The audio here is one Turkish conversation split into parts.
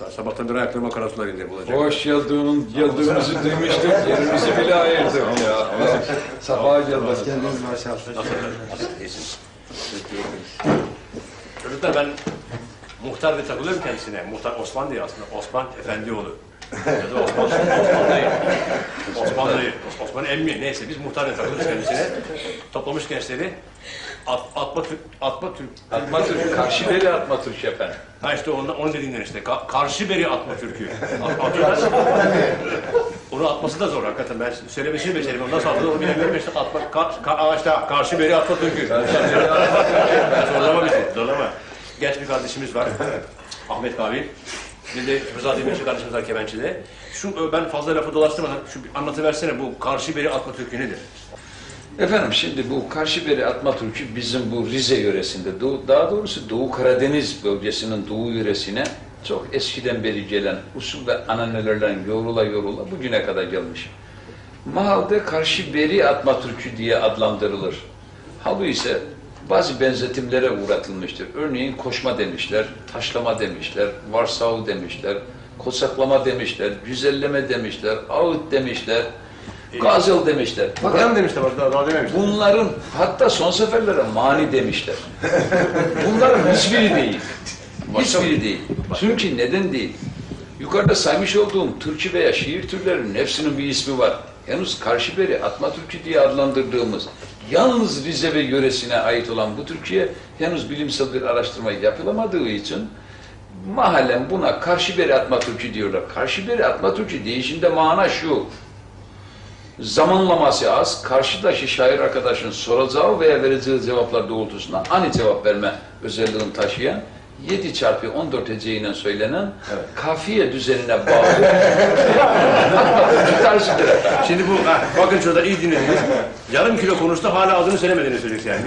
muhtar. Sabahtan beri ayaklarıma kara sular indi bulacak. Hoş geldiğinin geldiğimizi duymuştuk. Yerimizi bile ayırdık ya. Sabah geldiniz. Kendiniz maşallah. Nasıl? Nasıl? İyisin. Çocuklar ben muhtar diye takılıyorum kendisine. Muhtar Osman diye aslında. Osman Efendioğlu. Ya da Osman, Osman dayı. Osman dayı. Osman emmi. Neyse biz muhtar diye takılıyoruz kendisine. Toplamış gençleri. At, atma, Türk, atma Türk. Atma Türk, karşı beli atma Türk efendim. Ha işte onu, onu dediğinden işte. Ka- karşı beri atma türkü. At, atıyorlar. onu atması da zor hakikaten. Ben söylemesini beceremiyorum. Nasıl atılır onu bilemiyorum. İşte atma, ka, ka, işte karşı beri atma türkü. zorlama bizi, zorlama. Genç bir kardeşimiz var. Ahmet Kabil. Bir de Rıza Demirci kardeşimiz var. Şu ben fazla lafı dolaştırmadan şu bir anlatıversene bu karşı beri atma türkü nedir? Efendim şimdi bu karşı beri atma türkü bizim bu Rize yöresinde, Doğu, daha doğrusu Doğu Karadeniz bölgesinin Doğu yöresine çok eskiden beri gelen usul ve ananelerden yorula yorula bugüne kadar gelmiş. Mahalde karşı beri atma türkü diye adlandırılır. Halı ise bazı benzetimlere uğratılmıştır. Örneğin koşma demişler, taşlama demişler, varsav demişler, kosaklama demişler, güzelleme demişler, ağıt demişler, gazel demişler. Fakat Bakalım demişler, daha, daha dememişler. Bunların hatta son seferlere mani demişler. Bunların hiçbiri değil. Hiçbiri değil. Çünkü neden değil? Yukarıda saymış olduğum türkü veya şiir türlerinin hepsinin bir ismi var. Henüz karşıberi atma türkü diye adlandırdığımız yalnız Rize ve yöresine ait olan bu türküye henüz bilimsel bir araştırma yapılamadığı için mahallen buna karşıberi atma türkü diyorlar. Karşıberi atma türkü değişinde mana şu zamanlaması az, karşıdaki şair arkadaşın soracağı veya vereceği cevaplar doğrultusunda ani cevap verme özelliğini taşıyan 7 çarpı 14 heceyle söylenen kafiye düzenine bağlı efendim. Şimdi bu, bakın şurada iyi dinleyin. Yarım kilo konuştu hala adını söylemediğini söyleyecek yani.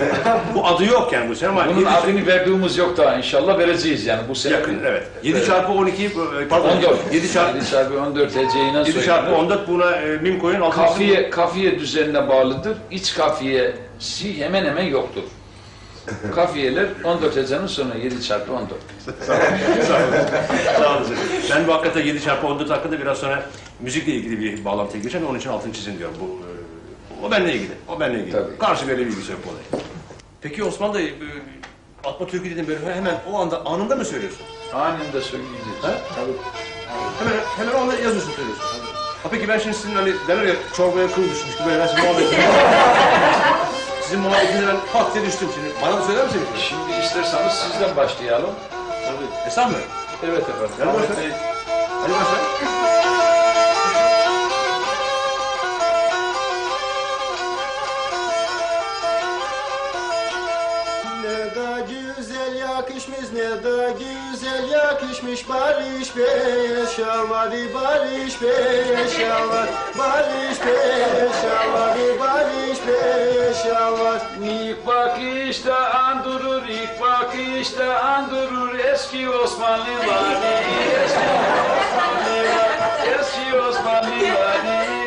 bu adı yok yani bu sene Bunun yedi- adını verdiğimiz yok daha inşallah vereceğiz yani bu sene. yakın evet. 7 çarpı 12 pardon 14. 7 çarpı 7 çarpı 14 heceyle 7 söylenen. çarpı 14 buna e, mim koyun Kafiye, kafiye düzenine bağlıdır. İç kafiyesi hemen hemen yoktur. Kafiyeler 14 hecenin sonu 7 çarpı 14. Sağ olun. Ben bu hakikaten 7 çarpı 14 hakkında biraz sonra müzikle ilgili bir bağlantıya gireceğim. Onun için altını çizin diyorum. Bu, e, o benimle ilgili. O benimle ilgili. Tabii. Karşı böyle bir ilgisi yok bu olay. Peki Osman dayı, e, Atma Türkü dedim böyle hemen o anda anında mı söylüyorsun? Anında söyleyeceğiz. Ha? Tabii. Hemen hemen o anda yazıyorsun söylüyorsun. Ha peki ben şimdi sizin hani derler ya çorbaya kıl düşmüş gibi böyle ben sizin muhabbetinize... sizin muhabbetinize ben pat diye düştüm şimdi. Bana da söyler misiniz? Şimdi isterseniz sizden başlayalım. Tabii. Esam mı? Evet efendim. Gel Ahmet. Bey, Hadi başla. Ne da güzel yakışmış, ne da güzel yakışmış Barış Bey, şalvarı Barış Bey, şalvar Barış Bey, şalvarı Barış Bey, şalvar İlk bakışta andırır, ilk bakışta andırır eski Osmanlılar, eski Osmanlılar, eski Osmanlılar, eski Osmanlılar.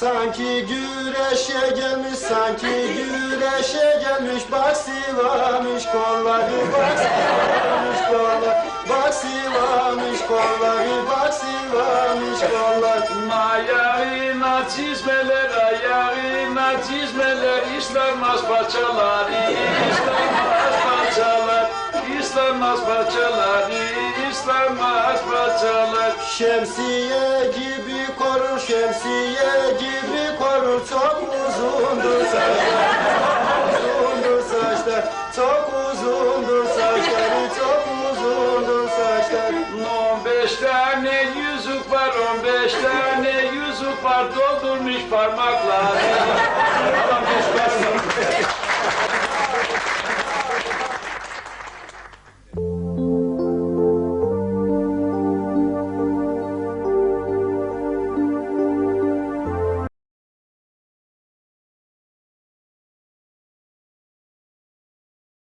Sanki güreşe gelmiş, sanki güreşe gelmiş. Bak sivamış kolları, bak sivamış kollar Bak sivamış kolları, bak sivamış kollar Ayağına çizmeler, ayağına çizmeler, İslanmaz paçalar, İslanmaz İslanmaz paçalar, İslanmaz paçalar. Şemsiye gibi korur, şemsiye gibi korur Çok uzundur saçlar, uzundur saçlar Çok uzundur saçları, çok uzundur saçlar 15 tane yüzük var, 15 tane yüzük var, doldurmuş parmakları. 15